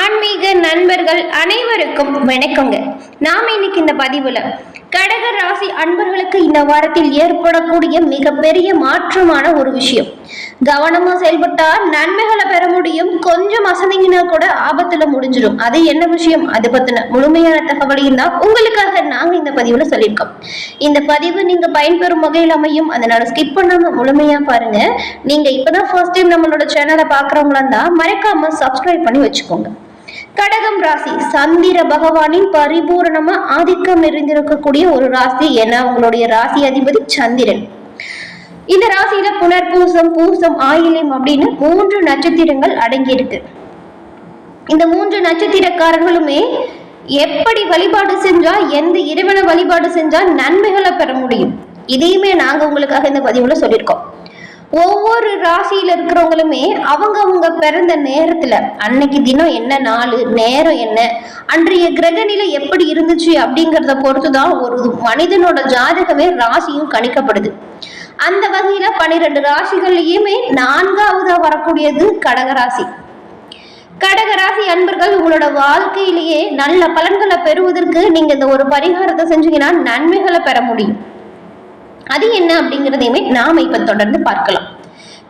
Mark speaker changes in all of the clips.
Speaker 1: ஆன்மீக நண்பர்கள் அனைவருக்கும் வணக்கங்க. நாம் இன்னைக்கு இந்த பதிவுல கடக ராசி அன்பர்களுக்கு இந்த வாரத்தில் ஏற்படக்கூடிய மிகப்பெரிய மாற்றமான ஒரு விஷயம். கவனமா செயல்பட்டா நன்மைகளை பெற முடியும். கொஞ்சம் அசதிங்கினா கூட ஆபத்துல முடிஞ்சிடும். அது என்ன விஷயம்? அது பத்தின முழுமையான தகவலையும் தான் உங்களுக்காக நாங்க இந்த பதிவுல சொல்லியிருக்கோம். இந்த பதிவு நீங்க பயன்பெறும் வகையில் அமையும். அதனால ஸ்கிப் பண்ணாம முழுமையா பாருங்க. நீங்க இப்பதான் ஃபர்ஸ்ட் டைம் நம்மளோட சேனலை பாக்குறவங்களா இருந்தா மறக்காம சப்ஸ்கிரைப் பண்ணி வச்சுக்கோங்க. கடகம் ராசி சந்திர பகவானின் பரிபூரணமா ஆதிக்கம் இருந்திருக்கக்கூடிய ஒரு ராசி ஏன்னா அவங்களுடைய ராசி அதிபதி சந்திரன். இந்த ராசியில புனர்பூசம் பூசம் ஆயிலியம் அப்படின்னு மூன்று நட்சத்திரங்கள் அடங்கியிருக்கு. இந்த மூன்று நட்சத்திரக்காரர்களுமே எப்படி வழிபாடு செஞ்சா எந்த இறைவனை வழிபாடு செஞ்சா நன்மைகளை பெற முடியும்? இதையுமே நாங்க உங்களுக்காக இந்த பதிவுல சொல்லியிருக்கோம். ஒவ்வொரு ராசியில இருக்கிறவங்களுமே அவங்க அவங்க பிறந்த நேரத்துல அன்னைக்கு தினம் என்ன நாள் நேரம் என்ன அன்றைய கிரகநிலை எப்படி இருந்துச்சு அப்படிங்கிறத பொறுத்து தான் ஒரு மனிதனோட ஜாதகமே ராசியும் கணிக்கப்படுது. அந்த வகையில பனிரெண்டு ராசிகள்லயுமே நான்காவதா வரக்கூடியது கடகராசி கடகராசி அன்பர்கள் உங்களோட வாழ்க்கையிலேயே நல்ல பலன்களை பெறுவதற்கு நீங்க இந்த ஒரு பரிகாரத்தை செஞ்சீங்கன்னா நன்மைகளை பெற முடியும். அது என்ன அப்படிங்கிறதையுமே நாம் இப்ப தொடர்ந்து பார்க்கலாம்.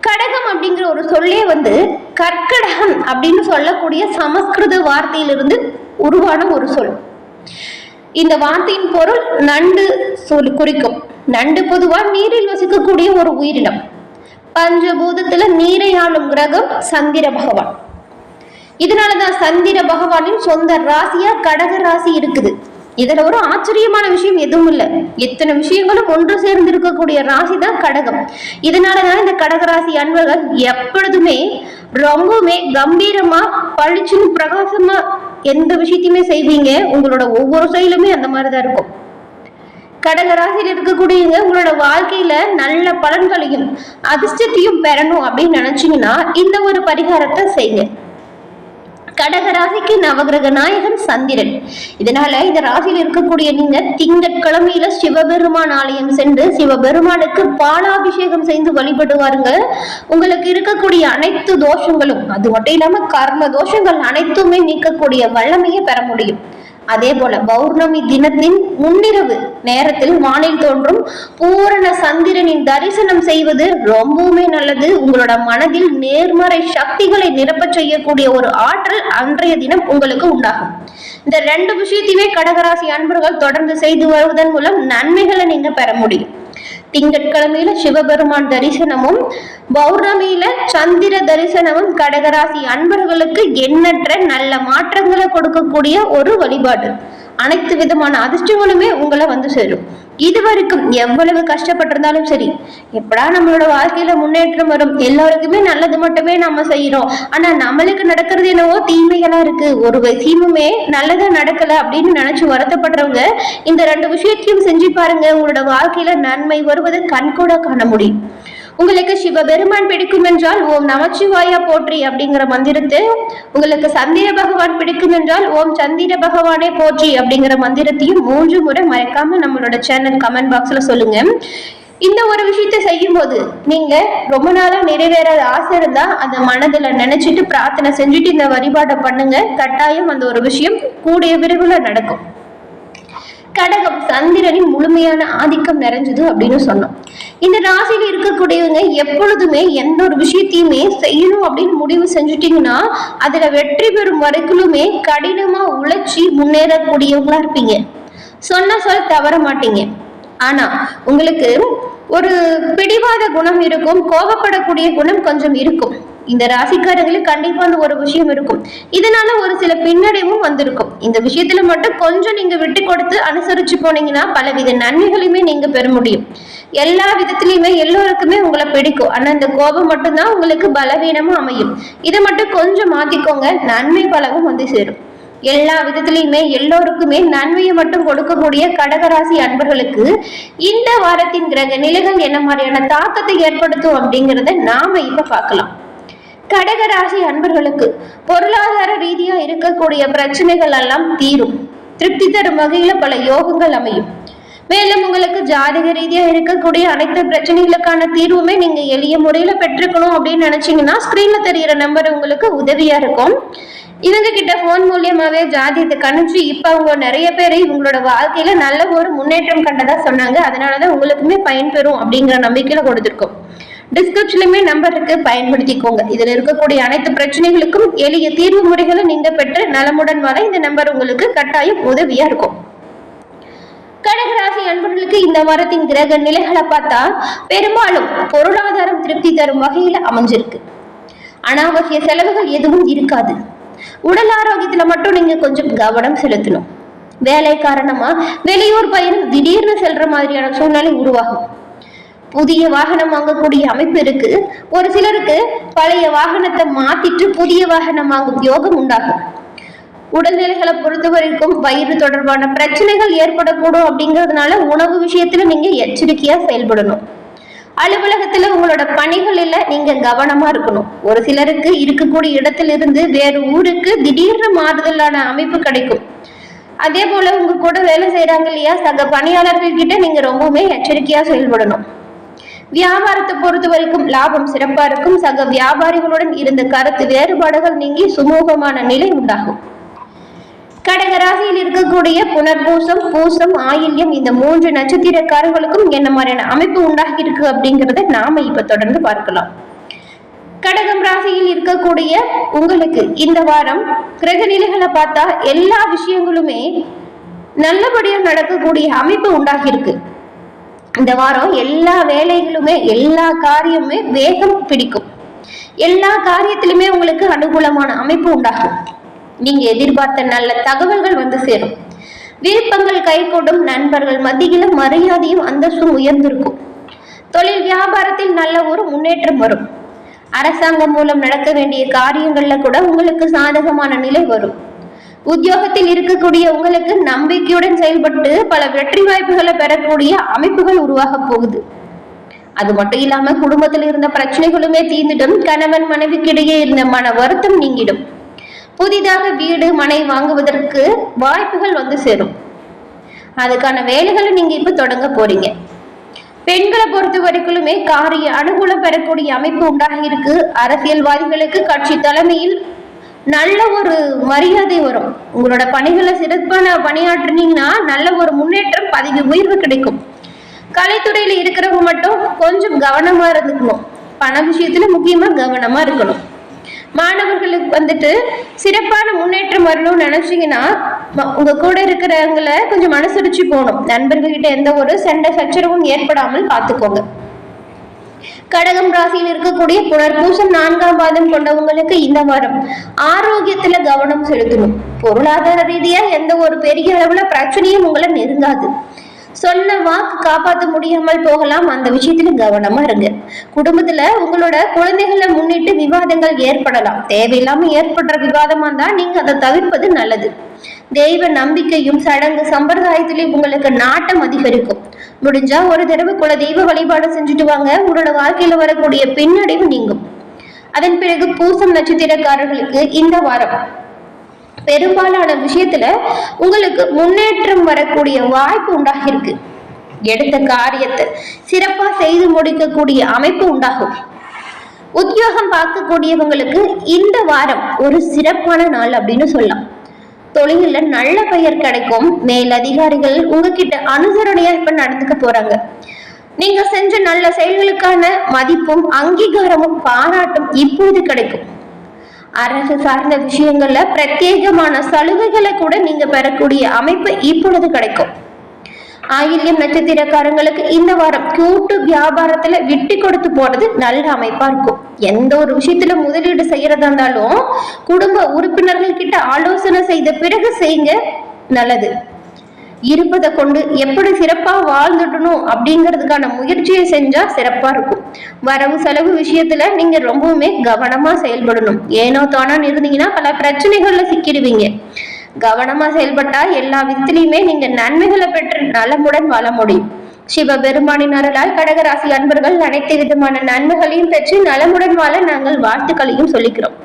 Speaker 1: கடகம் அப்படிங்கிற ஒரு சொல்லே வந்து கற்கடகம் அப்படின்னு சொல்லக்கூடிய சமஸ்கிருத வார்த்தையிலிருந்து உருவான ஒரு சொல். இந்த வார்த்தையின் பொருள் நண்டு சொல் குறிக்கும். நண்டு பொதுவா நீரில் வசிக்கக்கூடிய ஒரு உயிரினம். பஞ்சபூதத்துல நீரை ஆளும் கிரகம் சந்திர பகவான். இதனாலதான் சந்திர பகவானின் சொந்த ராசியா கடக ராசி இருக்குது. இதுல ஒரு ஆச்சரியமான விஷயம் எதுவும் இல்லை. எத்தனை விஷயங்களும் ஒன்று சேர்ந்து இருக்கக்கூடிய ராசி தான் கடகம். இதனாலதான் இந்த கடக ராசி அன்பர்கள் எப்பொழுதுமே ரொம்பவுமே கம்பீரமா பளிச்சுன்னு பிரகாசமா எந்த விஷயத்தையுமே செய்வீங்க. உங்களோட ஒவ்வொரு செயலுமே அந்த மாதிரிதான் இருக்கும். கடக ராசியில் இருக்கக்கூடியவங்க உங்களோட வாழ்க்கையில நல்ல பலன்களையும் அதிர்ஷ்டத்தையும் பெறணும் அப்படின்னு நினைச்சீங்கன்னா இந்த ஒரு பரிகாரத்தை செய்யுங்க. கடக ராசிக்கு நவகிரக நாயகன் சந்திரன். இதனால இந்த ராசியில் இருக்கக்கூடிய நீங்க திங்கட்கிழமையில சிவபெருமான் ஆலயம் சென்று சிவபெருமானுக்கு பாலாபிஷேகம் செய்து வழிபடுவாருங்க. உங்களுக்கு இருக்கக்கூடிய அனைத்து தோஷங்களும் அது மட்டும் இல்லாம கர்ம தோஷங்கள் அனைத்துமே நீக்கக்கூடிய வல்லமையை பெற முடியும். அதே போல பௌர்ணமி தினத்தின் முன்னிரவு நேரத்தில் வானில் தோன்றும் பூரண சந்திரனின் தரிசனம் செய்வது ரொம்பவுமே நல்லது. உங்களோட மனதில் நேர்மறை சக்திகளை நிரப்ப செய்யக்கூடிய ஒரு ஆற்றல் அன்றைய தினம் உங்களுக்கு உண்டாகும். இந்த ரெண்டு விஷயத்தையுமே கடகராசி அன்பர்கள் தொடர்ந்து செய்து வருவதன் மூலம் நன்மைகளை நீங்க பெற முடியும். திங்கட்கிழமையில சிவபெருமான் தரிசனமும் பௌர்ணமியில சந்திர தரிசனமும் கடகராசி அன்பர்களுக்கு எண்ணற்ற நல்ல மாற்றங்களை கொடுக்கக்கூடிய ஒரு வழிபாடு. அனைத்து விதமான அதிர்ஷ்டங்களுமே உங்களை வந்து சேரும். இதுவரைக்கும் எவ்வளவு கஷ்டப்பட்டிருந்தாலும் சரி எப்படா நம்மளோட வாழ்க்கையில முன்னேற்றம் வரும்? எல்லாருக்குமே நல்லது மட்டுமே நம்ம செய்யறோம். ஆனா நம்மளுக்கு நடக்கிறது என்னவோ தீமைகளா இருக்கு. ஒரு விஷயமுமே நல்லதா நடக்கல அப்படின்னு நினைச்சு வருத்தப்படுறவங்க இந்த ரெண்டு விஷயத்தையும் செஞ்சு பாருங்க. உங்களோட வாழ்க்கையில நன்மை வருவதை கண்கூட காண முடியும். உங்களுக்கு சிவபெருமான் பிடிக்கும் என்றால் ஓம் நமச்சிவாயா போற்றி அப்படிங்கிற மந்திரத்தை உங்களுக்கு சந்திர பகவான் பிடிக்கும் என்றால் ஓம் சந்திர பகவானே போற்றி அப்படிங்கிற மந்திரத்தையும் மூன்று முறை மறக்காம நம்மளோட சேனல் கமெண்ட் பாக்ஸ்ல சொல்லுங்க. இந்த ஒரு விஷயத்தை செய்யும் போது நீங்க ரொம்ப நாளா நிறைவேறாத ஆசை இருந்தா அந்த மனதுல நினைச்சிட்டு பிரார்த்தனை செஞ்சுட்டு இந்த வழிபாடை பண்ணுங்க. கட்டாயம் அந்த ஒரு விஷயம் கூடிய விரைவில் நடக்கும். கடகம் சந்திரனின் முழுமையான ஆதிக்கம் நிறைஞ்சது அப்படின்னு சொன்னோம். இந்த ராசியில இருக்கக்கூடியவங்க எப்பொழுதுமே எந்த ஒரு விஷயத்தையுமே செய்யணும் அப்படின்னு முடிவு செஞ்சுட்டீங்கன்னா அதுல வெற்றி பெறும் வரைக்குமே கடினமா உழைச்சி முன்னேறக்கூடியவங்களா இருப்பீங்க. சொன்ன சொல்ல தவற மாட்டீங்க. ஆனா உங்களுக்கு ஒரு பிடிவாத குணம் இருக்கும் கோபப்படக்கூடிய குணம் கொஞ்சம் இருக்கும். இந்த ராசிக்காரங்களுக்கு கண்டிப்பா அந்த ஒரு விஷயம் இருக்கும். இதனால ஒரு சில பின்னடைவும் வந்திருக்கும். இந்த விஷயத்துல மட்டும் கொஞ்சம் நீங்க விட்டு கொடுத்து அனுசரிச்சு போனீங்கன்னா பலவித நன்மைகளையுமே நீங்க பெற முடியும். எல்லா விதத்திலயுமே எல்லோருக்குமே உங்களை பிடிக்கும். ஆனா இந்த கோபம் மட்டும்தான் உங்களுக்கு பலவீனமா அமையும். இதை மட்டும் கொஞ்சம் மாத்திக்கோங்க. நன்மை பலவும் வந்து சேரும். எல்லா விதத்திலையுமே எல்லோருக்குமே நன்மையை மட்டும் கொடுக்கக்கூடிய கடகராசி அன்பர்களுக்கு இந்த வாரத்தின் கிரக நிலைகள் என்ன மாதிரியான தாக்கத்தை ஏற்படுத்தும் அப்படிங்கிறத நாம இப்ப பார்க்கலாம். கடகராசி அன்பர்களுக்கு பொருளாதார ரீதியா இருக்கக்கூடிய பிரச்சனைகள் எல்லாம் தீரும். திருப்தி தரும் வகையில பல யோகங்கள் அமையும். மேலும் உங்களுக்கு ஜாதக ரீதியா இருக்கக்கூடிய அனைத்து பிரச்சனைகளுக்கான தீர்வுமே நீங்க எளிய முறையில பெற்றுக்கணும் அப்படின்னு நினைச்சீங்கன்னா ஸ்கிரீன்ல தெரியற நம்பர் உங்களுக்கு உதவியா இருக்கும். இவங்க கிட்ட போன் மூலியமாவே ஜாதியத்தை கணிச்சு இப்ப அவங்க நிறைய பேர் இவங்களோட வாழ்க்கையில நல்ல ஒரு முன்னேற்றம் கண்டதா சொன்னாங்க. அதனாலதான் உங்களுக்குமே பயன்பெறும் அப்படிங்கிற நம்பிக்கையில கொடுத்துருக்கோம். டிஸ்கிரிப்ஷன்லயுமே நம்பர் இருக்கு. பயன்படுத்திக்கோங்க. இதுல இருக்கக்கூடிய அனைத்து பிரச்சனைகளுக்கும் எளிய தீர்வு முறைகளை நீங்க பெற்று நலமுடன் வர இந்த நம்பர் உங்களுக்கு கட்டாயம் உதவியா இருக்கும். கடகராசி அன்பர்களுக்கு இந்த வாரத்தின் கிரக நிலைகளை பார்த்தா பெரும்பாலும் பொருளாதாரம் திருப்தி தரும் வகையில அமைஞ்சிருக்கு. அனாவசிய செலவுகள் எதுவும் இருக்காது. உடல் ஆரோக்கியத்துல மட்டும் நீங்க கொஞ்சம் கவனம் செலுத்தணும். வேலை காரணமா வெளியூர் பயணம் திடீர்னு செல்ற மாதிரியான சூழ்நிலை உருவாகும். புதிய வாகனம் வாங்கக்கூடிய அமைப்பு இருக்கு. ஒரு சிலருக்கு பழைய வாகனத்தை மாத்திட்டு புதிய வாகனம் வாங்கும் யோகம் உண்டாகும். உடல்நிலைகளை பொறுத்த வரைக்கும் வயிறு தொடர்பான பிரச்சனைகள் ஏற்படக்கூடும் அப்படிங்கிறதுனால உணவு விஷயத்துல நீங்க எச்சரிக்கையா செயல்படணும். அலுவலகத்துல உங்களோட பணிகளில நீங்க கவனமா இருக்கணும். ஒரு சிலருக்கு இருக்கக்கூடிய இடத்துல இருந்து வேறு ஊருக்கு திடீர்னு மாறுதலான அமைப்பு கிடைக்கும். அதே போல உங்க கூட வேலை செய்யறாங்க இல்லையா? சக பணியாளர்கள் கிட்ட நீங்க ரொம்பவுமே எச்சரிக்கையா செயல்படணும். வியாபாரத்தை பொறுத்த வரைக்கும் லாபம் சிறப்பா இருக்கும். சக வியாபாரிகளுடன் இருந்த கருத்து வேறுபாடுகள் நீங்கி சுமூகமான நிலை உண்டாகும். கடக ராசியில் இருக்கக்கூடிய புனர்பூசம் பூசம் ஆயில்யம் இந்த மூன்று நட்சத்திரக்காரர்களுக்கும் என்ன மாதிரியான அமைப்பு உண்டாகி இருக்கு அப்படிங்கறத நாம இப்ப தொடர்ந்து பார்க்கலாம். கடகம் ராசியில் இருக்கக்கூடிய உங்களுக்கு இந்த வாரம் கிரக நிலைகளை பார்த்தா எல்லா விஷயங்களுமே நல்லபடியா நடக்கக்கூடிய அமைப்பு உண்டாகி இருக்கு இந்த வாரம் எல்லா வேலைகளுமே எல்லா காரியமுமே வேகம் பிடிக்கும். எல்லா காரியத்திலுமே உங்களுக்கு அனுகூலமான அமைப்பு உண்டாகும். நீங்க எதிர்பார்த்த நல்ல தகவல்கள் வந்து சேரும். விருப்பங்கள் கைகூடும் நண்பர்கள் மத்தியில மரியாதையும் அந்தஸ்தும் உயர்ந்திருக்கும். தொழில் வியாபாரத்தில் நல்ல ஒரு முன்னேற்றம் வரும். அரசாங்கம் மூலம் நடக்க வேண்டிய காரியங்கள்ல கூட உங்களுக்கு சாதகமான நிலை வரும். உத்தியோகத்தில் இருக்கக்கூடிய உங்களுக்கு நம்பிக்கையுடன் செயல்பட்டு பல வெற்றி வாய்ப்புகளை பெறக்கூடிய அமைப்புகள் உருவாக போகுது. அது மட்டும் இல்லாம குடும்பத்தில் இருந்த பிரச்சனைகளுமே தீர்ந்துடும் கணவன் மனைவிக்கிடையே இருந்த மன வருத்தம் நீங்கிடும். புதிதாக வீடு மனை வாங்குவதற்கு வாய்ப்புகள் வந்து சேரும். அதுக்கான வேலைகளை நீங்க இப்ப தொடங்க போறீங்க. பெண்களை பொறுத்த வரைக்குமே காரிய அனுகூலம் பெறக்கூடிய அமைப்பு உண்டாகி இருக்கு. அரசியல்வாதிகளுக்கு கட்சி தலைமையில் நல்ல ஒரு மரியாதை வரும். உங்களோட பணிகளை சிறப்பான பணியாற்றினீங்கன்னா நல்ல ஒரு முன்னேற்றம் பதவி உயர்வு கிடைக்கும். கலைத்துறையில இருக்கிறவங்க மட்டும் கொஞ்சம் கவனமா இருந்துக்கணும். பண விஷயத்துல முக்கியமா கவனமா இருக்கணும். மாணவர்களுக்கு வந்துட்டு சிறப்பான முன்னேற்றம் வரணும்னு நினைச்சீங்கன்னா உங்க கூட இருக்கிறவங்கள கொஞ்சம் மனசுரிச்சு போகணும். நண்பர்கள்கிட்ட எந்த ஒரு சண்டை சச்சரவும் ஏற்படாமல் பார்த்துக்கோங்க. கடகம் ராசியில் இருக்கக்கூடிய புனர்பூசம் நான்காம் பாதம் கொண்டவங்களுக்கு இந்த வாரம் ஆரோக்கியத்துல கவனம் செலுத்தணும். பொருளாதார ரீதியா எந்த ஒரு பெரிய அளவுல பிரச்சனையும் உங்களை நெருங்காது. சொன்ன வாக்கு காப்பாற்ற முடியாமல் போகலாம். அந்த விஷயத்துல கவனமா இருங்க. குடும்பத்துல உங்களோட குழந்தைகளை முன்னிட்டு விவாதங்கள் ஏற்படலாம். தேவையில்லாம ஏற்படுற விவாதமா இருந்தா நீங்க அதை தவிர்ப்பது நல்லது. தெய்வ நம்பிக்கையும் சடங்கு சம்பிரதாயத்திலையும் உங்களுக்கு நாட்டம் அதிகரிக்கும். முடிஞ்சா ஒரு தடவை குல தெய்வ வழிபாடு செஞ்சுட்டு வாங்க. உங்களோட வாழ்க்கையில வரக்கூடிய பின்னடைவு நீங்கும். அதன் பிறகு பூசம் நட்சத்திரக்காரர்களுக்கு இந்த வாரம். பெரும்பாலான விஷயத்துல உங்களுக்கு முன்னேற்றம் வரக்கூடிய வாய்ப்பு உண்டாகிருக்கு எடுத்த காரியத்தை சிறப்பா செய்து முடிக்கக்கூடிய அமைப்பு உண்டாகும். உத்தியோகம் பார்க்கக்கூடியவங்களுக்கு இந்த வாரம் ஒரு சிறப்பான நாள் அப்படின்னு சொல்லலாம். தொழில நல்ல பெயர் கிடைக்கும். மேல் அதிகாரிகள் உங்ககிட்ட அனுசரணையா இப்ப நடந்துக்க போறாங்க. நீங்க செஞ்ச நல்ல செயல்களுக்கான மதிப்பும் அங்கீகாரமும் பாராட்டும் இப்போது கிடைக்கும். அரசு சார்ந்த விஷயங்கள்ல பிரத்யேகமான சலுகைகளை கூட நீங்க பெறக்கூடிய அமைப்பு இப்பொழுது கிடைக்கும். ஆயில்யம் நட்சத்திரக்காரங்களுக்கு இந்த வாரம் கூட்டு வியாபாரத்துல விட்டு கொடுத்து போறது நல்ல அமைப்பா இருக்கும். எந்த ஒரு விஷயத்துல முதலீடு செய்யறதா இருந்தாலும் குடும்ப உறுப்பினர்கள் கிட்ட ஆலோசனை செய்த பிறகு செய்யுங்க நல்லது. இருப்பதை கொண்டு எப்படி சிறப்பா வாழ்ந்துடணும் அப்படிங்கிறதுக்கான முயற்சியை செஞ்சா சிறப்பா இருக்கும். வரவு செலவு விஷயத்துல நீங்க ரொம்பவுமே கவனமா செயல்படணும். ஏனோ தானோன்னு இருந்தீங்கன்னா பல பிரச்சனைகள்ல சிக்கிடுவீங்க. கவனமா செயல்பட்டா எல்லா விதத்திலையுமே நீங்க நன்மைகளை பெற்று நலமுடன் வாழ முடியும். சிவபெருமானின் அருளால் கடகராசி அன்பர்கள் அனைத்து விதமான நன்மைகளையும் பெற்று நலமுடன் வாழ நாங்கள் வாழ்த்துக்களையும் சொல்லிக்கிறோம்.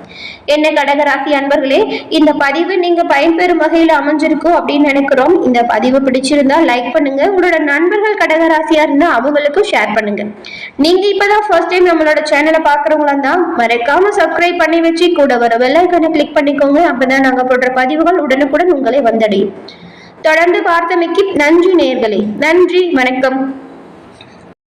Speaker 1: என்ன கடகராசி அன்பர்களே இந்த பதிவு நீங்க பயன்பெறும் வகையில் அமைஞ்சிருக்கும் அப்படின்னு நினைக்கிறோம். இந்த பதிவு பிடிச்சிருந்தா லைக் பண்ணுங்க. உங்களோட நண்பர்கள் கடகராசியா இருந்தா அவங்களுக்கும் ஷேர் பண்ணுங்க. நீங்க இப்பதான் ஃபர்ஸ்ட் டைம் நம்மளோட சேனலை பாக்குறவங்களா இருந்தா மறக்காம சப்ஸ்கிரைப் பண்ணி வச்சு கூட வர வெள்ளைக்கனை கிளிக் பண்ணிக்கோங்க. அப்பதான் நாங்க போடுற பதிவுகள் உடனுக்குடன் உங்களை வந்தடையும். தொடர்ந்து பார்த்தமைக்கு நன்றி நேர்களே. நன்றி வணக்கம்.